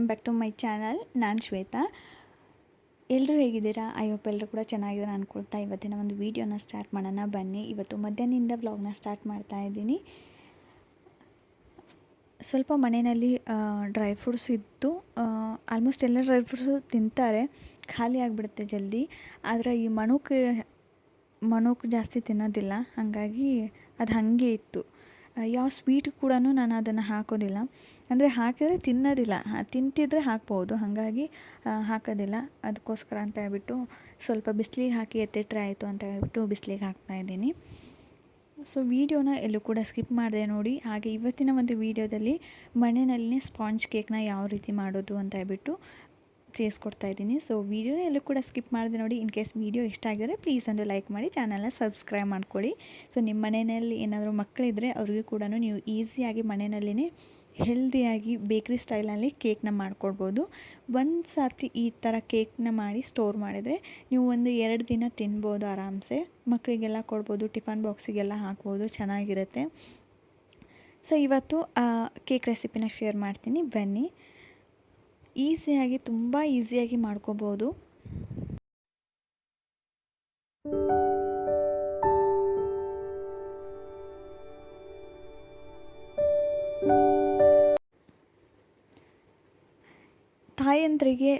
Back to my channel, ನಾನು ಶ್ವೇತಾ. ಎಲ್ಲರೂ ಹೇಗಿದ್ದೀರಾ? ಐ ಹೋಪ್ ಎಲ್ಲರೂ ಕೂಡ ಚೆನ್ನಾಗಿದ್ದಾರೆ ಅಂದ್ಕೊಳ್ತಾ ಇವತ್ತಿನ ಒಂದು ವೀಡಿಯೋನ ಸ್ಟಾರ್ಟ್ ಮಾಡೋಣ. ಬನ್ನಿ, ಇವತ್ತು ಮಧ್ಯಾಹ್ನದಿಂದ ವ್ಲಾಗ್ನ ಸ್ಟಾರ್ಟ್ ಮಾಡ್ತಾ ಇದ್ದೀನಿ. ಸ್ವಲ್ಪ ಮನೆಯಲ್ಲಿ ಡ್ರೈ ಫ್ರೂಟ್ಸ್ ಇತ್ತು. ಆಲ್ಮೋಸ್ಟ್ ಎಲ್ಲ ಡ್ರೈ ಫ್ರೂಟ್ಸು ತಿಂತಾರೆ. ಖಾಲಿ ಆಗಿಬಿಡುತ್ತೆ ಜಲ್ದಿ. ಆದರೆ ಈ ಮಣುಕ್ ಮಣುಕ್ ಜಾಸ್ತಿ ತಿನ್ನೋದಿಲ್ಲ. ಹಾಗಾಗಿ ಅದು ಹಾಗೆ ಇತ್ತು. ಯಾವ ಸ್ವೀಟ್ ಕೂಡ ನಾನು ಅದನ್ನು ಹಾಕೋದಿಲ್ಲ. ಅಂದರೆ ಹಾಕಿದರೆ ತಿನ್ನೋದಿಲ್ಲ. ತಿಂತಿದ್ರೆ ಹಾಕ್ಬೋದು. ಹಾಗಾಗಿ ಹಾಕೋದಿಲ್ಲ. ಅದಕ್ಕೋಸ್ಕರ ಅಂತ ಹೇಳ್ಬಿಟ್ಟು ಸ್ವಲ್ಪ ಬಿಸಿಲಿಗೆ ಹಾಕಿ ಎತ್ತಿಟ್ರೆ ಆಯಿತು ಅಂತ ಹೇಳ್ಬಿಟ್ಟು ಬಿಸಿಲಿಗೆ ಹಾಕ್ತಾಯಿದ್ದೀನಿ ಸೊ ವೀಡಿಯೋನ ಎಲ್ಲೂ ಕೂಡ ಸ್ಕಿಪ್ ಮಾಡಿದೆ ನೋಡಿ. ಹಾಗೆ ಇವತ್ತಿನ ಒಂದು ವೀಡಿಯೋದಲ್ಲಿ ಮಣ್ಣಿನಲ್ಲಿ ಸ್ಪಾಂಜ್ ಕೇಕ್ನ ಯಾವ ರೀತಿ ಮಾಡೋದು ಅಂತ ಹೇಳ್ಬಿಟ್ಟು ಇದ್ದೀನಿ. ಸೊ ವೀಡಿಯೋನ ಎಲ್ಲೂ ಕೂಡ ಸ್ಕಿಪ್ ಮಾಡಿದೆ ನೋಡಿ ಇನ್ ಕೇಸ್ ವೀಡಿಯೋ ಇಷ್ಟ ಆಗಿದ್ರೆ ಪ್ಲೀಸ್ ಒಂದು ಲೈಕ್ ಮಾಡಿ ಚಾನಲ್ನ ಸಬ್ಸ್ಕ್ರೈಬ್ ಮಾಡ್ಕೊಳ್ಳಿ. ಸೊ ನಿಮ್ಮ ಮನೆಯಲ್ಲಿ ಏನಾದರೂ ಮಕ್ಕಳಿದ್ರೆ ಅವ್ರಿಗೂ ಕೂಡ ನೀವು ಈಸಿಯಾಗಿ ಮನೆಯಲ್ಲಿನೇ ಹೆಲ್ದಿಯಾಗಿ ಬೇಕ್ರಿ ಸ್ಟೈಲಲ್ಲಿ ಕೇಕ್ನ ಮಾಡ್ಕೊಡ್ಬೋದು. ಒಂದು ಸರ್ತಿ ಈ ಥರ ಕೇಕ್ನ ಮಾಡಿ ಸ್ಟೋರ್ ಮಾಡಿದರೆ ನೀವು ಒಂದು ಎರಡು ದಿನ ತಿನ್ಬೋದು ಆರಾಮ್ಸೆ. ಮಕ್ಕಳಿಗೆಲ್ಲ ಕೊಡ್ಬೋದು, ಟಿಫನ್ ಬಾಕ್ಸಿಗೆಲ್ಲ ಹಾಕ್ಬೋದು, ಚೆನ್ನಾಗಿರುತ್ತೆ. ಸೊ ಇವತ್ತು ಕೇಕ್ ರೆಸಿಪಿನ ಶೇರ್ ಮಾಡ್ತೀನಿ. ಬನ್ನಿ. ಈಸಿಯಾಗಿ ತುಂಬ ಈಸಿಯಾಗಿ ಮಾಡ್ಕೋಬೋದು. ತಾಯಂದ್ರಿಗೆ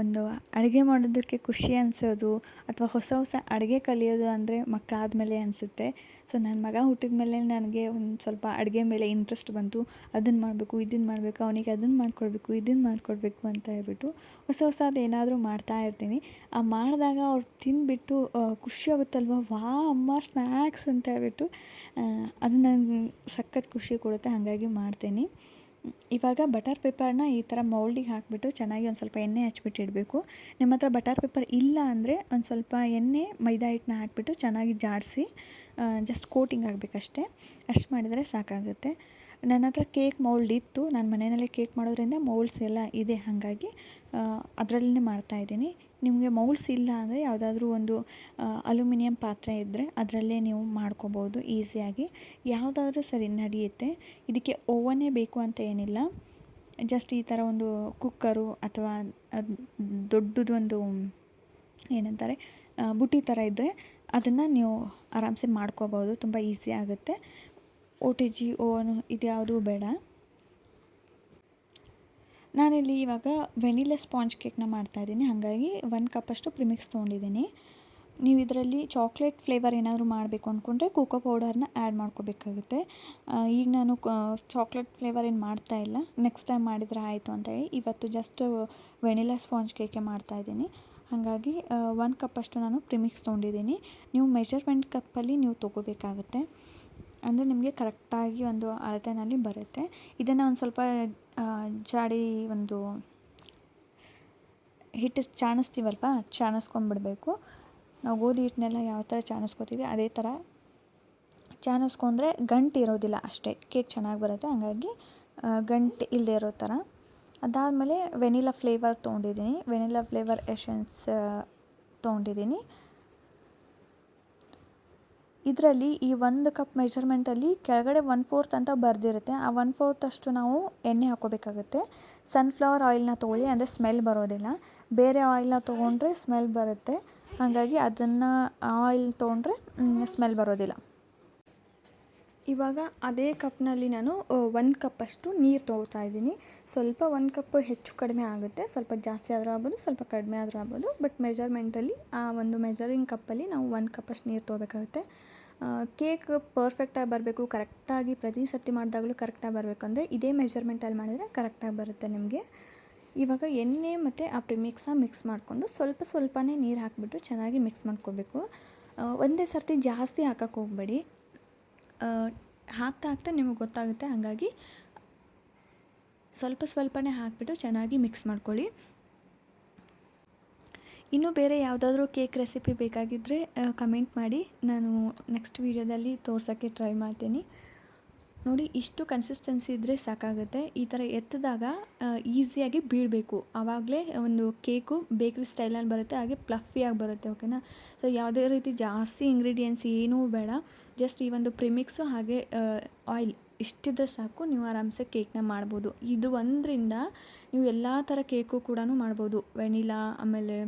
ಒಂದು ಅಡುಗೆ ಮಾಡೋದಕ್ಕೆ ಖುಷಿ ಅನಿಸೋದು ಅಥವಾ ಹೊಸ ಹೊಸ ಅಡುಗೆ ಕಲಿಯೋದು ಅಂದರೆ ಮಕ್ಕಳಾದಮೇಲೆ ಅನಿಸುತ್ತೆ. ಸೊ ನನ್ನ ಮಗ ಹುಟ್ಟಿದ ಮೇಲೆ ನನಗೆ ಒಂದು ಸ್ವಲ್ಪ ಅಡುಗೆ ಮೇಲೆ ಇಂಟ್ರೆಸ್ಟ್ ಬಂತು. ಅದನ್ನು ಮಾಡಬೇಕು ಇದನ್ನು ಮಾಡಬೇಕು, ಅವನಿಗೆ ಅದನ್ನು ಮಾಡಿಕೊಡ್ಬೇಕು ಇದನ್ನು ಮಾಡಿಕೊಡ್ಬೇಕು ಅಂತ ಹೇಳ್ಬಿಟ್ಟು ಹೊಸ ಹೊಸ ಅದೇನಾದರೂ ಮಾಡ್ತಾ ಇರ್ತೀನಿ. ಆ ಮಾಡಿದಾಗ ಅವ್ರು ತಿಂದುಬಿಟ್ಟು ಖುಷಿ ಆಗುತ್ತಲ್ವ? ವಾ ಅಮ್ಮ ಸ್ನ್ಯಾಕ್ಸ್ ಅಂತ ಹೇಳ್ಬಿಟ್ಟು ಅದು ನನಗೆ ಸಖತ್ ಖುಷಿ ಕೊಡುತ್ತೆ, ಹಾಗಾಗಿ ಮಾಡ್ತೀನಿ. ಇವಾಗ ಬಟರ್ ಪೇಪರ್ನ ಈ ಥರ ಮೌಲ್ಡಿಗೆ ಹಾಕಿಬಿಟ್ಟು ಚೆನ್ನಾಗಿ ಒಂದು ಸ್ವಲ್ಪ ಎಣ್ಣೆ ಹಚ್ಬಿಟ್ಟು ಇಡಬೇಕು. ನಿಮ್ಮ ಹತ್ರ ಬಟರ್ ಪೇಪರ್ ಇಲ್ಲ ಅಂದರೆ ಒಂದು ಸ್ವಲ್ಪ ಎಣ್ಣೆ ಮೈದಾ ಹಿಟ್ಟನ್ನ ಹಾಕಿಬಿಟ್ಟು ಚೆನ್ನಾಗಿ ಜಾಡಿಸಿ ಜಸ್ಟ್ ಕೋಟಿಂಗ್ ಆಗಬೇಕಷ್ಟೇ. ಅಷ್ಟು ಮಾಡಿದರೆ ಸಾಕಾಗುತ್ತೆ. ನನ್ನ ಹತ್ರ ಕೇಕ್ ಮೌಲ್ಡ್ ಇತ್ತು. ನಾನು ಮನೆಯಲ್ಲೇ ಕೇಕ್ ಮಾಡೋದ್ರಿಂದ ಮೌಲ್ಡ್ಸ್ ಎಲ್ಲ ಇದೆ ಹಾಗಾಗಿ ಅದರಲ್ಲೇ ಮಾಡ್ತಾಯಿದ್ದೀನಿ ನಿಮಗೆ ಮೌಲ್ಸ್ ಇಲ್ಲ ಅಂದರೆ ಯಾವುದಾದ್ರೂ ಒಂದು ಅಲ್ಯೂಮಿನಿಯಂ ಪಾತ್ರೆ ಇದ್ದರೆ ಅದರಲ್ಲೇ ನೀವು ಮಾಡ್ಕೋಬೋದು ಈಸಿಯಾಗಿ. ಯಾವುದಾದ್ರೂ ಸರಿ ನಡೆಯುತ್ತೆ. ಇದಕ್ಕೆ ಓವನ್ನೇ ಬೇಕು ಅಂತ ಏನಿಲ್ಲ. ಜಸ್ಟ್ ಈ ಥರ ಒಂದು ಕುಕ್ಕರು ಅಥವಾ ದೊಡ್ಡದೊಂದು ಏನಂತಾರೆ ಬುಟ್ಟಿ ಥರ ಇದ್ದರೆ ಅದನ್ನು ನೀವು ಆರಾಮ್ಸೆ ಮಾಡ್ಕೋಬೋದು. ತುಂಬ ಈಸಿ ಆಗುತ್ತೆ. ಓ ಟಿ ಜಿ ಓವನ್ ಇದ್ಯಾವುದೂ ಬೇಡ. ನಾನಿಲ್ಲಿ ಇವಾಗ ವೆನಿಲಾ ಸ್ಪಾಂಜ್ ಕೇಕ್ನ ಮಾಡ್ತಾಯಿದ್ದೀನಿ ಹಾಗಾಗಿ ಒಂದು ಕಪ್ಪಷ್ಟು ಪ್ರಿಮಿಕ್ಸ್ ತೊಗೊಂಡಿದ್ದೀನಿ. ನೀವು ಇದರಲ್ಲಿ ಚಾಕ್ಲೇಟ್ ಫ್ಲೇವರ್ ಏನಾದರೂ ಮಾಡಬೇಕು ಅಂದ್ಕೊಂಡ್ರೆ ಕೋಕೋ ಪೌಡರ್ನ ಆ್ಯಡ್ ಮಾಡ್ಕೋಬೇಕಾಗುತ್ತೆ. ಈಗ ನಾನು ಚಾಕ್ಲೇಟ್ ಫ್ಲೇವರ್ ಏನು ಮಾಡ್ತಾ ಇಲ್ಲ. ನೆಕ್ಸ್ಟ್ ಟೈಮ್ ಮಾಡಿದರೆ ಆಯಿತು ಅಂತ ಹೇಳಿ ಇವತ್ತು ಜಸ್ಟ್ ವೆನಿಲಾ ಸ್ಪಾಂಜ್ ಕೇಕೆ ಮಾಡ್ತಾಯಿದ್ದೀನಿ ಹಾಗಾಗಿ ಒನ್ ಕಪ್ಪಷ್ಟು ನಾನು ಪ್ರಿಮಿಕ್ಸ್ ತೊಗೊಂಡಿದ್ದೀನಿ. ನೀವು ಮೆಷರ್ಮೆಂಟ್ ಕಪ್ಪಲ್ಲಿ ನೀವು ತೊಗೋಬೇಕಾಗುತ್ತೆ. ಅಂದರೆ ನಿಮಗೆ ಕರೆಕ್ಟಾಗಿ ಒಂದು ಅಳತೆನಲ್ಲಿ ಬರುತ್ತೆ. ಇದನ್ನು ಒಂದು ಸ್ವಲ್ಪ ಜಾಡಿ ಒಂದು ಹಿಟ್ಟು ಚಾಣಿಸ್ತೀವಲ್ವ? ಚಾಣಿಸ್ಕೊಂಡ್ಬಿಡ್ಬೇಕು. ನಾವು ಗೋಧಿ ಹಿಟ್ಟನ್ನೆಲ್ಲ ಯಾವ ಥರ ಚಾಣಿಸ್ಕೋತೀವಿ, ಅದೇ ಥರ ಚಾಣಿಸ್ಕೊಂಡ್ರೆ ಗಂಟು ಇರೋದಿಲ್ಲ ಅಷ್ಟೇ. ಕೇಕ್ ಚೆನ್ನಾಗಿ ಬರುತ್ತೆ, ಹಾಗಾಗಿ ಗಂಟು ಇಲ್ಲದೆ ಇರೋ ಥರ. ಅದಾದಮೇಲೆ ವೆನಿಲಾ ಫ್ಲೇವರ್ ತೊಗೊಂಡಿದ್ದೀನಿ. ವೆನಿಲಾ ಫ್ಲೇವರ್ ಎಷನ್ಸ್ ತೊಗೊಂಡಿದ್ದೀನಿ. ಇದರಲ್ಲಿ ಈ ಒಂದು ಕಪ್ ಮೆಜರ್ಮೆಂಟಲ್ಲಿ ಕೆಳಗಡೆ ಒನ್ ಫೋರ್ತ್ ಅಂತ ಬರೆದಿರುತ್ತೆ. ಆ ಒನ್ ಫೋರ್ತ್ ಅಷ್ಟು ನಾವು ಎಣ್ಣೆ ಹಾಕೋಬೇಕಾಗುತ್ತೆ ಸನ್ಫ್ಲವರ್ ಆಯಿಲ್ನ ತೊಗೊಳ್ಳಿ, ಅಂದರೆ ಸ್ಮೆಲ್ ಬರೋದಿಲ್ಲ. ಬೇರೆ ಆಯಿಲ್ನ ತೊಗೊಂಡ್ರೆ ಸ್ಮೆಲ್ ಬರುತ್ತೆ. ಹಾಗಾಗಿ ಅದನ್ನು ಆಯಿಲ್ ತೊಗೊಂಡ್ರೆ ಸ್ಮೆಲ್ ಬರೋದಿಲ್ಲ. ಇವಾಗ ಅದೇ ಕಪ್ನಲ್ಲಿ ನಾನು ಒಂದು ಕಪ್ಪಷ್ಟು ನೀರು ತೊಗೊಳ್ತಾ ಇದ್ದೀನಿ. ಸ್ವಲ್ಪ ಒಂದು ಕಪ್ ಹೆಚ್ಚು ಕಡಿಮೆ ಆಗುತ್ತೆ. ಸ್ವಲ್ಪ ಜಾಸ್ತಿ ಆದರೂ ಆಗ್ಬೋದು, ಸ್ವಲ್ಪ ಕಡಿಮೆ ಆದರೂ ಆಗ್ಬೋದು. ಬಟ್ ಮೆಜರ್ಮೆಂಟಲ್ಲಿ ಆ ಒಂದು ಮೆಜರಿಂಗ್ ಕಪ್ಪಲ್ಲಿ ನಾವು ಒಂದು ಕಪ್ಪಷ್ಟು ನೀರು ತೊಗೋಬೇಕಾಗುತ್ತೆ ಕೇಕ್ ಪರ್ಫೆಕ್ಟಾಗಿ ಬರಬೇಕು ಕರೆಕ್ಟಾಗಿ ಪ್ರತಿ ಸರ್ತಿ ಮಾಡಿದಾಗಲೂ ಕರೆಕ್ಟಾಗಿ ಬರಬೇಕು ಅಂದರೆ ಇದೇ ಮೆಜರ್ಮೆಂಟಲ್ಲಿ ಮಾಡಿದರೆ ಕರೆಕ್ಟಾಗಿ ಬರುತ್ತೆ ನಿಮಗೆ. ಇವಾಗ ಎಣ್ಣೆ ಮತ್ತು ಆ ಮಿಕ್ಸ ಮಿಕ್ಸ್ ಮಾಡಿಕೊಂಡು ಸ್ವಲ್ಪ ಸ್ವಲ್ಪನೇ ನೀರು ಹಾಕಿಬಿಟ್ಟು ಚೆನ್ನಾಗಿ ಮಿಕ್ಸ್ ಮಾಡ್ಕೋಬೇಕು. ಒಂದೇ ಸರ್ತಿ ಜಾಸ್ತಿ ಹಾಕಕ್ಕೆ ಹೋಗಬೇಡಿ. ಹಾಕ್ತಾ ಹಾಕ್ತಾ ನಿಮಗೆ ಗೊತ್ತಾಗುತ್ತೆ, ಹಾಗಾಗಿ ಸ್ವಲ್ಪ ಸ್ವಲ್ಪನೇ ಹಾಕಿಬಿಟ್ಟು ಚೆನ್ನಾಗಿ ಮಿಕ್ಸ್ ಮಾಡ್ಕೊಳ್ಳಿ. ಇನ್ನೂ ಬೇರೆ ಯಾವುದಾದ್ರೂ ಕೇಕ್ ರೆಸಿಪಿ ಬೇಕಾಗಿದ್ದರೆ ಕಮೆಂಟ್ ಮಾಡಿ. ನಾನು ನೆಕ್ಸ್ಟ್ ವೀಡಿಯೋದಲ್ಲಿ ತೋರ್ಸೋಕ್ಕೆ ಟ್ರೈ ಮಾಡ್ತೀನಿ. ನೋಡಿ, ಇಷ್ಟು ಕನ್ಸಿಸ್ಟೆನ್ಸಿ ಇದ್ದರೆ ಸಾಕಾಗುತ್ತೆ. ಈ ಥರ ಎತ್ತಿದಾಗ ಈಸಿಯಾಗಿ ಬೀಳಬೇಕು. ಆವಾಗಲೇ ಒಂದು ಕೇಕು ಬೇಕ್ರಿ ಸ್ಟೈಲಲ್ಲಿ ಬರುತ್ತೆ, ಹಾಗೆ ಪ್ಲಫಿಯಾಗಿ ಬರುತ್ತೆ ಓಕೆನಾ ಸೊ ಯಾವುದೇ ರೀತಿ ಜಾಸ್ತಿ ಇಂಗ್ರೀಡಿಯೆಂಟ್ಸ್ ಏನೂ ಬೇಡ. ಜಸ್ಟ್ ಈ ಒಂದು ಪ್ರಿಮಿಕ್ಸು ಹಾಗೆ ಆಯಿಲ್ ಇಷ್ಟಿದ್ರೆ ಸಾಕು, ನೀವು ಆರಾಮ್ಸೆ ಕೇಕ್ನ ಮಾಡ್ಬೋದು. ಇದು ಒಂದರಿಂದ ನೀವು ಎಲ್ಲ ಥರ ಕೇಕು ಕೂಡ ಮಾಡ್ಬೋದು. ವೆನಿಲಾ, ಆಮೇಲೆ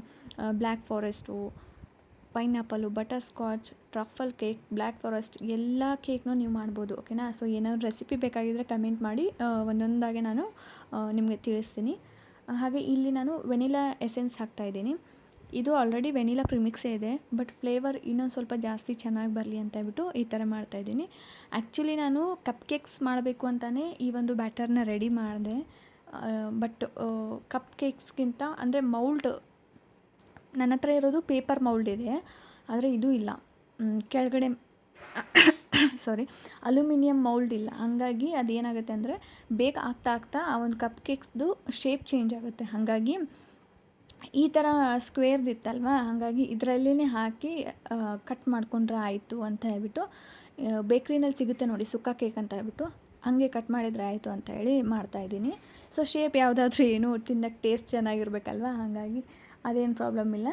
black forest pineapple butterscotch truffle cake, black forest, ಎಲ್ಲ ಕೇಕ್ನೂ ನೀವು ಮಾಡ್ಬೋದು, ಓಕೆನಾ? ಸೊ, ಏನಾದರೂ ರೆಸಿಪಿ ಬೇಕಾಗಿದ್ದರೆ ಕಮೆಂಟ್ ಮಾಡಿ ಒಂದೊಂದಾಗೆ ನಾನು ನಿಮಗೆ ತಿಳಿಸ್ತೀನಿ. ಹಾಗೆ ಇಲ್ಲಿ ನಾನು ವೆನಿಲಾ ಎಸೆನ್ಸ್ ಹಾಕ್ತಾಯಿದ್ದೀನಿ ಇದು ಆಲ್ರೆಡಿ ವೆನಿಲಾ ಪ್ರಿಮಿಕ್ಸೇ ಇದೆ ಬಟ್ ಫ್ಲೇವರ್ ಇನ್ನೊಂದು ಸ್ವಲ್ಪ ಜಾಸ್ತಿ ಚೆನ್ನಾಗಿ ಬರಲಿ ಅಂತ ಹೇಳ್ಬಿಟ್ಟು ಈ ಥರ ಮಾಡ್ತಾಯಿದ್ದೀನಿ ಆ್ಯಕ್ಚುಲಿ ನಾನು ಕಪ್ ಕೇಕ್ಸ್ ಮಾಡಬೇಕು ಅಂತಲೇ ಈ ಒಂದು ಬ್ಯಾಟರ್ನ ರೆಡಿ ಮಾಡಿದೆ. ಬಟ್ ಕಪ್ ಕೇಕ್ಸ್ಗಿಂತ ಅಂದರೆ ಮೌಲ್ಡ್ ನನ್ನ ಹತ್ರ ಇರೋದು ಪೇಪರ್ ಮೌಲ್ಡ್ ಇದೆ, ಆದರೆ ಇದು ಇಲ್ಲ. ಕೆಳಗಡೆ ಸಾರಿ ಅಲ್ಯೂಮಿನಿಯಂ ಮೌಲ್ಡ್ ಇಲ್ಲ. ಹಾಗಾಗಿ ಅದೇನಾಗುತ್ತೆ ಅಂದರೆ ಬೇಗ ಆಗ್ತಾ ಆಗ್ತಾ ಆ ಒಂದು ಕಪ್ ಕೇಕ್ಸ್ದು ಶೇಪ್ ಚೇಂಜ್ ಆಗುತ್ತೆ. ಹಾಗಾಗಿ ಈ ಥರ ಸ್ಕ್ವೇರ್ದು ಇತ್ತಲ್ವ? ಹಾಗಾಗಿ ಇದರಲ್ಲೇ ಹಾಕಿ ಕಟ್ ಮಾಡಿಕೊಂಡ್ರೆ ಆಯಿತು ಅಂತ ಹೇಳ್ಬಿಟ್ಟು ಬೇಕ್ರಿನಲ್ಲಿ ಸಿಗುತ್ತೆ ನೋಡಿ ಸುಕ್ಕ ಕೇಕ್ ಅಂತ ಹೇಳ್ಬಿಟ್ಟು, ಹಾಗೆ ಕಟ್ ಮಾಡಿದರೆ ಆಯಿತು ಅಂತ ಹೇಳಿ ಮಾಡ್ತಾಯಿದ್ದೀನಿ ಸೊ ಶೇಪ್ ಯಾವುದಾದ್ರೂ ಏನು, ತಿನ್ನಕ್ಕೆ ಟೇಸ್ಟ್ ಚೆನ್ನಾಗಿರ್ಬೇಕಲ್ವ? ಹಾಗಾಗಿ ಅದೇನು ಪ್ರಾಬ್ಲಮ್ ಇಲ್ಲ.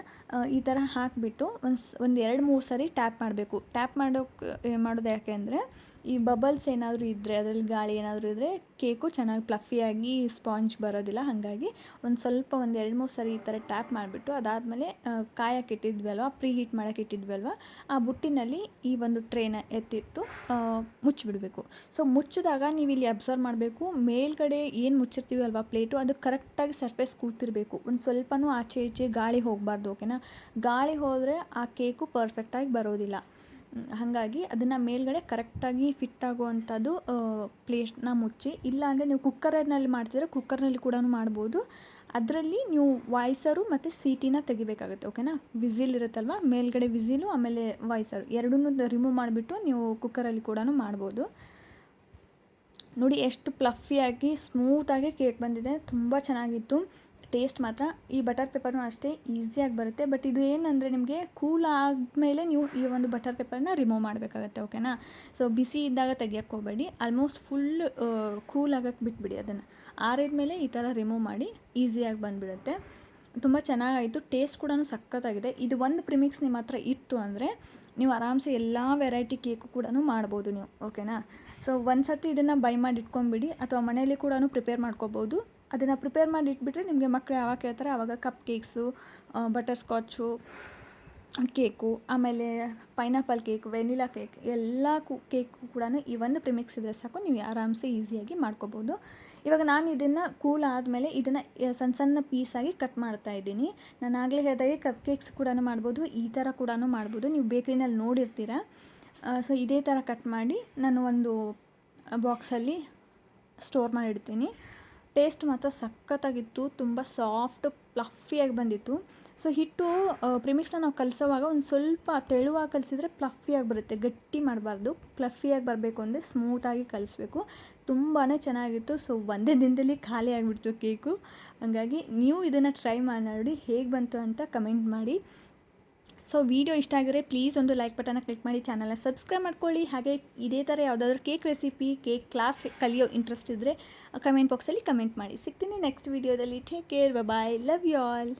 ಈ ಥರ ಹಾಕಿಬಿಟ್ಟು ಒಂದು ಒಂದು ಎರಡು ಮೂರು ಸರಿ ಟ್ಯಾಪ್ ಮಾಡಬೇಕು. ಟ್ಯಾಪ್ ಮಾಡೋಕ್ಕೆ ಮಾಡೋದು ಯಾಕೆ ಅಂದರೆ ಈ ಬಬಲ್ಸ್ ಏನಾದರೂ ಇದ್ದರೆ ಅದರಲ್ಲಿ ಗಾಳಿ ಏನಾದರೂ ಇದ್ದರೆ ಕೇಕು ಚೆನ್ನಾಗಿ ಪ್ಲಫಿಯಾಗಿ ಸ್ಪಾಂಜ್ ಬರೋದಿಲ್ಲ. ಹಾಗಾಗಿ ಒಂದು ಸ್ವಲ್ಪ ಒಂದು ಎರಡು ಮೂರು ಸರಿ ಈ ಥರ ಟ್ಯಾಪ್ ಮಾಡಿಬಿಟ್ಟು ಅದಾದಮೇಲೆ ಕಾಯಕ್ಕೆ ಇಟ್ಟಿದ್ವಲ್ವ ಪ್ರೀ ಹೀಟ್ ಮಾಡೋಕ್ಕೆ ಇಟ್ಟಿದ್ವಲ್ವ, ಆ ಬುಟ್ಟಿನಲ್ಲಿ ಈ ಒಂದು ಟ್ರೇನ ಎತ್ತಿಟ್ಟು ಮುಚ್ಚಿಬಿಡಬೇಕು. ಸೊ ಮುಚ್ಚಿದಾಗ ನೀವು ಇಲ್ಲಿ ಅಬ್ಸರ್ವ್ ಮಾಡಬೇಕು, ಮೇಲ್ಗಡೆ ಏನು ಮುಚ್ಚಿರ್ತೀವಿ ಅಲ್ವಾ ಪ್ಲೇಟು ಅದು ಕರೆಕ್ಟಾಗಿ ಸರ್ಫೇಸ್ ಕೂತಿರಬೇಕು. ಒಂದು ಸ್ವಲ್ಪನೂ ಆಚೆ ಈಚೆ ಗಾಳಿ ಹೋಗಬಾರ್ದು ಓಕೆನಾ ಗಾಳಿ ಹೋದರೆ ಆ ಕೇಕು ಪರ್ಫೆಕ್ಟಾಗಿ ಬರೋದಿಲ್ಲ. ಹಾಗಾಗಿ ಅದನ್ನು ಮೇಲ್ಗಡೆ ಕರೆಕ್ಟಾಗಿ ಫಿಟ್ ಆಗುವಂಥದ್ದು ಪ್ಲೇಟ್ನ ಮುಚ್ಚಿ, ಇಲ್ಲ ಅಂದರೆ ನೀವು ಕುಕ್ಕರ್ನಲ್ಲಿ ಮಾಡ್ತಿದ್ರೆ ಕುಕ್ಕರ್ನಲ್ಲಿ ಕೂಡ ಮಾಡ್ಬೋದು. ಅದರಲ್ಲಿ ನೀವು ವಾಯ್ಸರು ಮತ್ತು ಸೀಟಿನ ತೆಗಿಬೇಕಾಗುತ್ತೆ, ಓಕೆನಾ? ವಿಸಿಲ್ ಇರುತ್ತಲ್ವ? ಮೇಲ್ಗಡೆ ವಿಸಿಲು, ಆಮೇಲೆ ವಾಯ್ಸರು ಎರಡನ್ನೂ ರಿಮೂವ್ ಮಾಡಿಬಿಟ್ಟು ನೀವು ಕುಕ್ಕರಲ್ಲಿ ಕೂಡ ಮಾಡ್ಬೋದು. ನೋಡಿ, ಎಷ್ಟು ಪ್ಲಫಿಯಾಗಿ ಸ್ಮೂತಾಗಿ ಕೇಕ್ ಬಂದಿದೆ. ತುಂಬ ಚೆನ್ನಾಗಿತ್ತು. ಟೇಸ್ಟ್ ಮಾತ್ರ ಈ ಬಟರ್ ಪೇಪರ್ನೂ ಅಷ್ಟೇ ಈಸಿಯಾಗಿ ಬರುತ್ತೆ. ಬಟ್ ಇದು ಏನಂದರೆ ನಿಮಗೆ ಕೂಲ್ ಆದಮೇಲೆ ನೀವು ಈ ಒಂದು ಬಟರ್ ಪೇಪರ್ನ ರಿಮೂವ್ ಮಾಡಬೇಕಾಗತ್ತೆ, ಓಕೆನಾ? ಸೊ ಬಿಸಿ ಇದ್ದಾಗ ತೆಗಿಯೋಕ್ಕೆ ಹೋಗಬೇಡಿ. ಆಲ್ಮೋಸ್ಟ್ ಫುಲ್ ಕೂಲ್ ಆಗಕ್ಕೆ ಬಿಟ್ಬಿಡಿ ಅದನ್ನು. ಆರಿದ ಮೇಲೆ ಈ ಥರ ರಿಮೂವ್ ಮಾಡಿ ಈಸಿಯಾಗಿ ಬಂದುಬಿಡುತ್ತೆ. ತುಂಬ ಚೆನ್ನಾಗಾಯಿತು. ಟೇಸ್ಟ್ ಕೂಡ ಸಖತ್ತಾಗಿದೆ. ಇದು ಒಂದು ಪ್ರಿಮಿಕ್ಸ್ ನಿಮ್ಮ ಹತ್ರ ಇತ್ತು ಅಂದರೆ ನೀವು ಆರಾಮ್ಸೆ ಎಲ್ಲ ವೆರೈಟಿ ಕೇಕು ಕೂಡ ಮಾಡ್ಬೋದು ನೀವು, ಓಕೆನಾ? ಸೊ ಒಂದು ಸರ್ತಿ ಇದನ್ನು ಬೈ ಮಾಡಿ ಇಟ್ಕೊಂಬಿಡಿ ಅಥವಾ ಮನೆಯಲ್ಲಿ ಕೂಡ ಪ್ರಿಪೇರ್ ಮಾಡ್ಕೋಬೋದು. ಅದನ್ನು ಪ್ರಿಪೇರ್ ಮಾಡಿ ಇಟ್ಬಿಟ್ರೆ ನಿಮಗೆ ಮಕ್ಕಳು ಯಾವಾಗ ಕೇಳ್ತಾರೆ ಆವಾಗ cup cakes butter scotch cake ಆಮೇಲೆ ಪೈನಾಪಲ್ ಕೇಕ್ ವೆನಿಲಾ ಕೇಕ್ ಎಲ್ಲ ಕು ಕೇಕು ಕೂಡ ಈ ಒಂದು ಪ್ರಿಮಿಕ್ಸ್ ಇದ್ರೆ ಸಾಕು. ನೀವು ಆರಾಮ್ಸೆ ಈಸಿಯಾಗಿ ಮಾಡ್ಕೋಬೋದು. ಇವಾಗ ನಾನು ಇದನ್ನು ಕೂಲ್ ಆದಮೇಲೆ ಇದನ್ನು ಸಣ್ಣ ಸಣ್ಣ ಪೀಸಾಗಿ ಕಟ್ ಮಾಡ್ತಾ ಇದ್ದೀನಿ. ನಾನು ಆಗಲೇ ಹೇಳಿದಾಗೆ ಕಪ್ ಕೇಕ್ಸ್ ಕೂಡ ಮಾಡ್ಬೋದು, ಈ ಥರ ಕೂಡ ಮಾಡ್ಬೋದು. ನೀವು ಬೇಕ್ರಿನಲ್ಲಿ ನೋಡಿರ್ತೀರ. ಸೊ ಇದೇ ಥರ ಕಟ್ ಮಾಡಿ ನಾನು ಒಂದು ಬಾಕ್ಸಲ್ಲಿ ಸ್ಟೋರ್ ಮಾಡಿಡ್ತೀನಿ. ಟೇಸ್ಟ್ ಮಾತ್ರ ಸಖತ್ತಾಗಿತ್ತು, ತುಂಬ ಸಾಫ್ಟ್ ಪ್ಲಫಿಯಾಗಿ ಬಂದಿತ್ತು. ಸೊ ಹಿಟ್ಟು ಪ್ರಿಮಿಕ್ಸ್ನ ನಾವು ಕಲಿಸೋವಾಗ ಒಂದು ಸ್ವಲ್ಪ ತೆಳುವಾಗಿ ಕಲಿಸಿದ್ರೆ ಪ್ಲಫಿಯಾಗಿ ಬರುತ್ತೆ, ಗಟ್ಟಿ ಮಾಡಬಾರ್ದು. ಪ್ಲಫಿಯಾಗಿ ಬರಬೇಕು ಅಂದರೆ ಸ್ಮೂತಾಗಿ ಕಲಿಸ್ಬೇಕು. ತುಂಬಾ ಚೆನ್ನಾಗಿತ್ತು. ಸೊ ಒಂದೇ ದಿನದಲ್ಲಿ ಖಾಲಿ ಆಗಿಬಿಡ್ತು ಕೇಕು ಹಾಗಾಗಿ ನೀವು ಇದನ್ನು ಟ್ರೈ ಮಾಡಿ ಹೇಗೆ ಬಂತು ಅಂತ ಕಮೆಂಟ್ ಮಾಡಿ. ಸೊ ವಿಡಿಯೋ ಇಷ್ಟ ಆಗಿದ್ರೆ ಪ್ಲೀಸ್ ಒಂದು ಲೈಕ್ ಬಟನ್ನ ಕ್ಲಿಕ್ ಮಾಡಿ ಚಾನಲ್ನ ಸಬ್ಸ್ಕ್ರೈಬ್ ಮಾಡ್ಕೊಳ್ಳಿ. ಹಾಗೆ ಇದೇ ಥರ ಯಾವುದಾದ್ರೂ ಕೇಕ್ ರೆಸಿಪಿ ಕೇಕ್ ಕ್ಲಾಸ್ ಕಲಿಯೋ ಇಂಟ್ರೆಸ್ಟ್ ಇದ್ದರೆ ಕಮೆಂಟ್ ಬಾಕ್ಸಲ್ಲಿ ಕಮೆಂಟ್ ಮಾಡಿ. ಸಿಗ್ತೀನಿ ನೆಕ್ಸ್ಟ್ ವೀಡಿಯೋದಲ್ಲಿ take care bye love you all